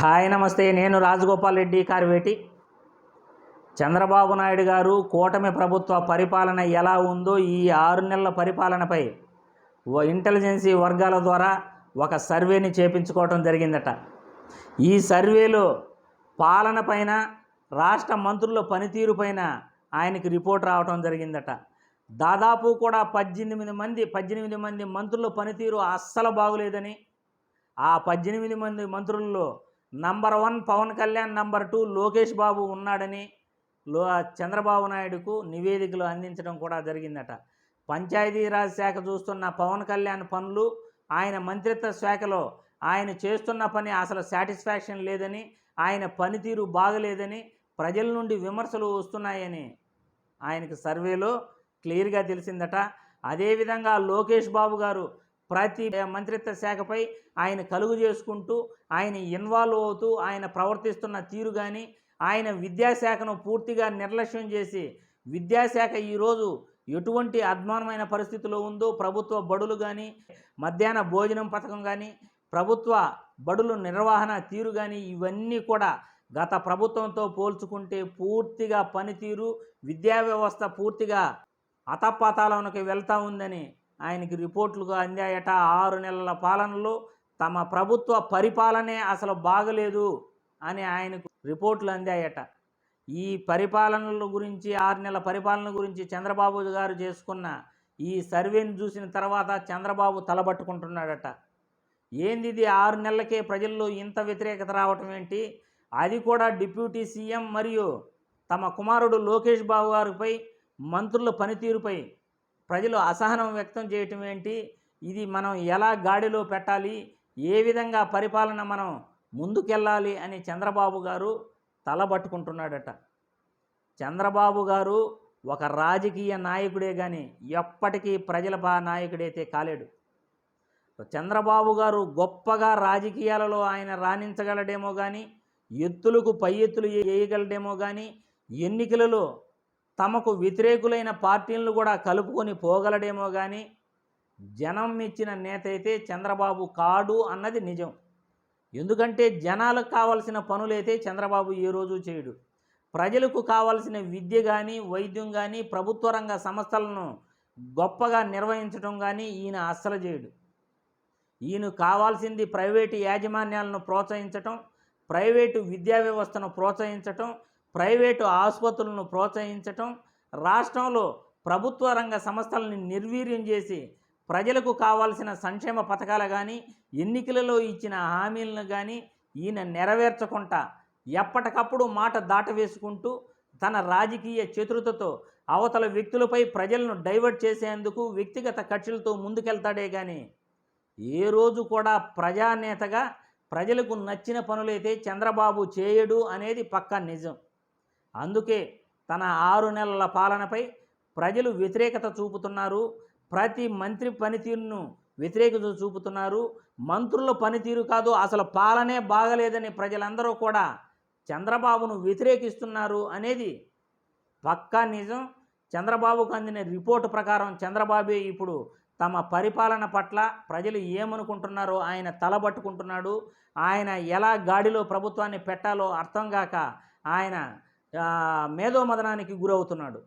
Hi నమస్తే నేను రాజగోపాల్ రెడ్డి కార్వేటి. చంద్రబాబు నాయుడు గారు కూటమి ప్రభుత్వ పరిపాలన ఎలా ఉందో ఈ ఆరు నెలల పరిపాలనపై ఓ ఇంటెలిజెన్సీ వర్గాల ద్వారా ఒక సర్వేని చేపించుకోవడం జరిగిందట. ఈ సర్వేలో పాలన పైన రాష్ట్ర మంత్రుల పనితీరు పైన ఆయనకి రిపోర్ట్ రావటం జరిగిందట. దాదాపు కూడా పద్దెనిమిది మంది పద్దెనిమిది మంది మంత్రుల పనితీరు అస్సలు బాగులేదని ఆ పద్దెనిమిది మంది మంత్రుల్లో number one Pawan Kalyan number two Lokesh Babu ఉన్నాడని లో చంద్రబాబు నాయుడుకు నివేదికలు అందించడం కూడా జరిగిందట. పంచాయతీరాజ్ శాఖ చూస్తున్న పవన్ కళ్యాణ్ పనులు ఆయన మంత్రిత్వ శాఖలో ఆయన చేస్తున్న పని అసలు సాటిస్ఫాక్షన్ లేదని ఆయన పనితీరు బాగలేదని ప్రజల నుండి విమర్శలు వస్తున్నాయని ఆయనకు సర్వేలో క్లియర్గా తెలిసిందట. అదేవిధంగా లోకేష్ బాబు గారు ప్రతి మంత్రిత్వ శాఖపై ఆయన కలుగు చేసుకుంటూ ఆయన ఇన్వాల్వ్ అవుతూ ఆయన ప్రవర్తిస్తున్న తీరు కానీ ఆయన విద్యాశాఖను పూర్తిగా నిర్లక్ష్యం చేసి విద్యాశాఖ ఈరోజు ఎటువంటి అధ్వానమైన పరిస్థితిలో ఉందో ప్రభుత్వ బడులు కానీ మధ్యాహ్న భోజనం పథకం కానీ ప్రభుత్వ బడులు నిర్వహణ తీరు కానీ ఇవన్నీ కూడా గత ప్రభుత్వంతో పోల్చుకుంటే పూర్తిగా పనితీరు విద్యా వ్యవస్థ పూర్తిగా అతపాతాలకి వెళ్తూ ఉందని ఆయనకి రిపోర్ట్లుగా అందాయట. ఆరు నెలల పాలనలో తమ ప్రభుత్వ పరిపాలనే అసలు బాగలేదు అని ఆయనకు రిపోర్ట్లు అందాయట. ఈ పరిపాలనల గురించి ఆరు నెలల పరిపాలన గురించి చంద్రబాబు గారు చేసుకున్న ఈ సర్వేని చూసిన తర్వాత చంద్రబాబు తలబట్టుకుంటున్నాడట. ఏంది ఇది? ఆరు నెలలకే ప్రజల్లో ఇంత వ్యతిరేకత రావటం ఏంటి? అది కూడా డిప్యూటీ సీఎం మరియు తమ కుమారుడు లోకేష్ బాబు గారిపై మంత్రుల పనితీరుపై ప్రజలు అసహనం వ్యక్తం చేయటం ఏంటి? ఇది మనం ఎలా గాడిలో పెట్టాలి? ఏ విధంగా పరిపాలన మనం ముందుకెళ్ళాలి? అని చంద్రబాబు గారు తలబట్టుకుంటున్నాడట చంద్రబాబు గారు ఒక రాజకీయ నాయకుడే కానీ ఎప్పటికీ ప్రజల బా నాయకుడైతే కాలేడు. చంద్రబాబు గారు గొప్పగా రాజకీయాలలో ఆయన రాణించగలడేమో కానీ ఎత్తులకు పై ఎత్తులు వేయగలడేమో కానీ ఎన్నికలలో తమకు వ్యతిరేకులైన పార్టీలను కూడా కలుపుకొని పోగలడేమో కానీ జనం ఇచ్చిన నేత అయితే చంద్రబాబు కాడు అన్నది నిజం. ఎందుకంటే జనాలకు కావలసిన పనులైతే చంద్రబాబు ఏ రోజు చేయడు. ప్రజలకు కావలసిన విద్య కానీ వైద్యం కానీ ప్రభుత్వ రంగ సంస్థలను గొప్పగా నిర్వహించడం కానీ ఈయన అస్సలు చేయడు. ఈయన కావాల్సింది ప్రైవేటు యాజమాన్యాలను ప్రోత్సహించటం ప్రైవేటు విద్యా వ్యవస్థను ప్రోత్సహించటం ప్రైవేటు ఆసుపత్రులను ప్రోత్సహించటం రాష్ట్రంలో ప్రభుత్వ రంగ సంస్థలని నిర్వీర్యం చేసి ప్రజలకు కావాల్సిన సంక్షేమ పథకాలు కానీ ఎన్నికలలో ఇచ్చిన హామీలను కానీ ఈయన నెరవేర్చకుండా ఎప్పటికప్పుడు మాట దాటవేసుకుంటూ తన రాజకీయ చతురతతో అవతల వ్యక్తులపై ప్రజలను డైవర్ట్ చేసేందుకు వ్యక్తిగత కక్షలతో ముందుకెళ్తాడే కానీ ఏ రోజు కూడా ప్రజానేతగా ప్రజలకు నచ్చిన పనులైతే చంద్రబాబు చేయడు అనేది పక్కా నిజం. అందుకే తన ఆరు నెలల పాలనపై ప్రజలు వ్యతిరేకత చూపుతున్నారు. ప్రతి మంత్రి పనితీరును వ్యతిరేకత చూపుతున్నారు. మంత్రుల పనితీరు కాదు అసలు పాలనే బాగలేదని ప్రజలందరూ కూడా చంద్రబాబును వ్యతిరేకిస్తున్నారు అనేది పక్కా నిజం. చంద్రబాబుకు అందిన రిపోర్టు ప్రకారం చంద్రబాబే ఇప్పుడు తమ పరిపాలన పట్ల ప్రజలు ఏమనుకుంటున్నారో ఆయన తలబట్టుకుంటున్నాడు. ఆయన ఎలా గాడిలో ప్రభుత్వాన్ని పెట్టాలో అర్థం కాక ఆయన మేధోమదనానికి గురవుతున్నాడు.